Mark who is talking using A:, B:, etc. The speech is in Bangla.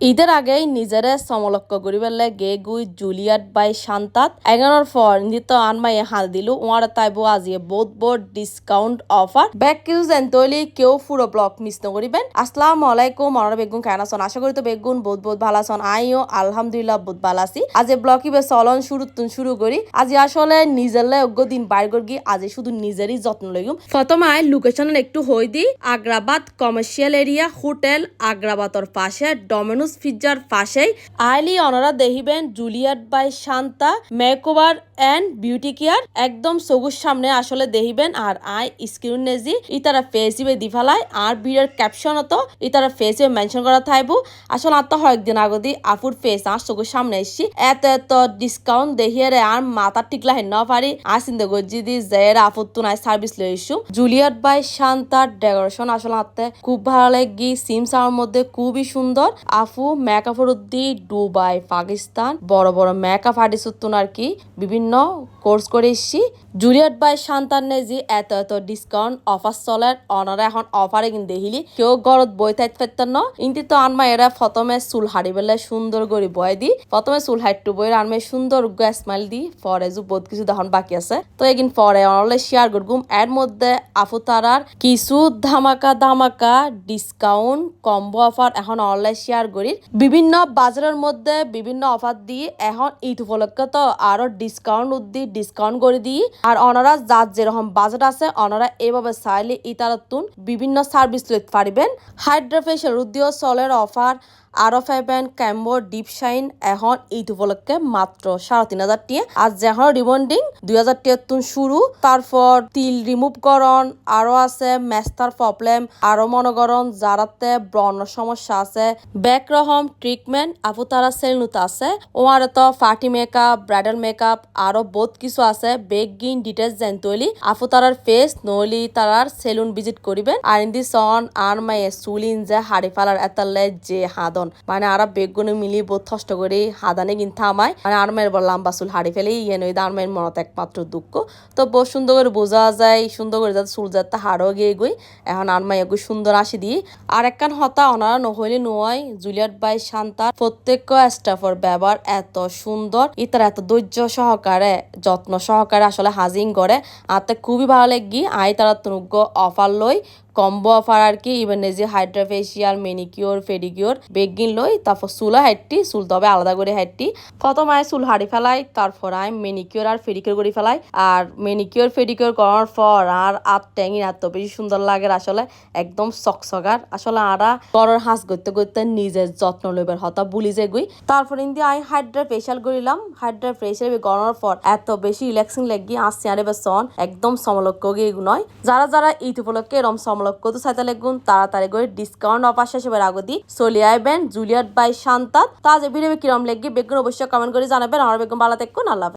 A: ঈদের আগেই নিজেরে সমলক্ষ করিবেলে গে গুই জুলিয়াট বাই শান্তাত এগানোর পর নিত আনমাইয়ে হাল দিলু ওয়ার তাইবো আজিয়ে বহুত বহুত ডিসকাউন্ট অফার ব্যাক কিউজ কিউ জেন্টলি কেউ পুরো ব্লক মিস নকরিবেন। আসসালামু আলাইকুম মনার বেগুন কেন আছেন আশা করি তো বেগুন বহুত বহুত ভালো আছেন। আইও আলহামদুলিল্লাহ বহুত ভালো আছি। আজ ব্লক ইবে চলন শুরু তুন শুরু করি। আজি আসলে নিজেরলে অজ্ঞ দিন বাইর করি আজি শুধু নিজেরই যত্ন লইম। প্রথমে আই লোকেশন একটু হই দি আগ্রাবাদ কমার্শিয়াল এরিয়া হোটেল আগ্রাবাদর পাশে ডমিনোস পিজ্জার পাশেই আইলি অনারা দেখিবেন Juliet by Shanta, makeover and beauty care. একদম সবুজ সামনে আসলে দেখিবেন আর আই স্ক্রিন নেজি ইতারা ফেসিবে দি ফেলাই আর ভিডিওর ক্যাপশনত ইতারা ফেসিবে মেনশন করা থাকব আসলে আর তো কয়েকদিন আগদি আফুর ফেস আর চকুর সামনে এসছি। এত এত ডিসকাউন্ট দেখিয়ে রে আর মাথা টিকলা হেন পারি। আর চিন্তা করছি দি জের আফুর তো নাই সার্ভিস লই এসু। জুলিয়াট বাই শান্তার ডেকোরেশন আসলে আতে খুব ভালো লাগি। সিমস আমার মধ্যে খুবই সুন্দর। আফু মেকআপ উদ্দি দুবাই পাকিস্তান বড় বড় মেকআপ আর্টিস্ট আর কি বিভিন্ন কোর্স করে এসছি। জুলিয়াট বাই শান্তার নেজি এত এত ডিসকাউন্ট অফার চলে অনারা এখন অফারে কিন্তু দেখিলি। কেউ গরত বই থাইত ফেরতেন ন। ইন্তি তো আনমা এরা প্রথমে চুল হাড়ি বেলে সুন্দর করে বয় দি প্রথমে চুল হাইটু বই আনমে সুন্দর স্মাইল দি পরে যু বহুত কিছু তখন বাকি আছে। তো এগিন পরে অনলে শেয়ার করগুম এর মধ্যে আফু তারার কিছু ধামাকা ধামাকা ডিসকাউন্ট কম্বো অফার এখন অনলাইন শেয়ার করি বিভিন্ন বাজারের মধ্যে বিভিন্ন অফার দিয়ে এখন ঈদ উপলক্ষে তো আরও ডিসকাউন্ট উদ্দি ডিসকাউন্ট করে দিই আর অনারা যার যেরকম বাজেট আছে, অনারা এভাবে চাইলে ইতারাতুন বিভিন্ন সার্ভিস লইতে পারিবেন। হাইড্রোফেশিয়াল উদ্যোগ সলের অফার আরও পাইবেন ক্যাম্বো ডিপ শাইন এখন ঈদ উপলক্ষে মাত্র সাড়ে তিন হাজার টিয়ে। আর যখন রিবন্ডিং দুই হাজার টিয়াত্তর শুরু তারপর তিল রিমুভ করন আরও আছে মেস্তার প্রবলেম আরও মনে করন যারাতে ব্রণ সমস্যা আছে। ব্যাক রকম ট্রিটমেন্ট আপু তারা সেলনুত আছে। ওয়ার তো পার্টি মেকআপ ব্রাইডাল মেকআপ আরও বহুত কিছু আছে। বেগ গিন ডিটেলস জানতলি আপু তারার ফেস নলি তারার সেলুন ভিজিট করিবেন আর ইন দি সন আর মাইয়ে চুলিন যে হাড়ি ফালার এতালে যে হাদন মানে আরা বেগুনে বহুত কষ্ট করে। হাদানে কিন্তু আমায় মানে আরমের বল লম্বা চুল হাড়ি ফেলে ইয়ে নই আরমের মনত একমাত্র দুঃখ। তো বহুত সুন্দর করে বোঝা যায়, সুন্দর করে যাতে চুল যাতে হাড়ও গিয়ে গই। এখন আর আরমাই এগু সুন্দর আসি দি আর একখান হতা অনারা নহইলে নয় জুলিয়াট বাই শান্তার প্রত্যেক স্টাফের ব্যবহার এত সুন্দর, ইতার এত ধৈর্য সহকারে, যত্ন সহকারে আসলে হাজিং করে। আতে খুবই ভালো লাগি। আই তারা তুনুগ্য অফার লই। কম্বো অফার আর কি ইভেন যে হাইড্রা ফেসিয়াল মেনিকিওর ফেডিকিওর বেগিন লই তারপর চুলও হাইটটি, চুল তবে আলাদা করে হাইটটি। প্রথম আয় চুল হাড়ি ফেলাই, তারপর আয় মেনিকিওর আর ফেডিকিওর করে ফেলাই। আর মেনিকিওর ফেডিকিওর করার পর আর আর ট্যাঙি এত বেশি সুন্দর লাগে আসলে একদম চকচকার। আসলে আরা করর হাঁস করতে করতে নিজের যত্ন লইবার হতা বুলি যে গুই। তারপর ইন্দি আই হাইড্রা ফেসিয়াল করিলাম। হাইড্রা ফেসিয়াল গড়ার পর এত বেশি রিল্যাক্সিং লাগি আসছে আরে বেসন একদম সমলক্ষ গিয়ে নয়। যারা যারা ঈদ উপলক্ষে এরম সমলক্ষ কত সাইতালে লাগুন তাড়াতাড়ি করে ডিসকাউন্ট অফার শেষে আগদি চলি আইবেন। জুলিয়াট বাই শান্তাত তা যে ভিডিও কিরম লেগে বেগুন অবশ্যই কমেন্ট করে জানাবেন। আমার বেগুন ভালো থাকুন, আল্লাহ।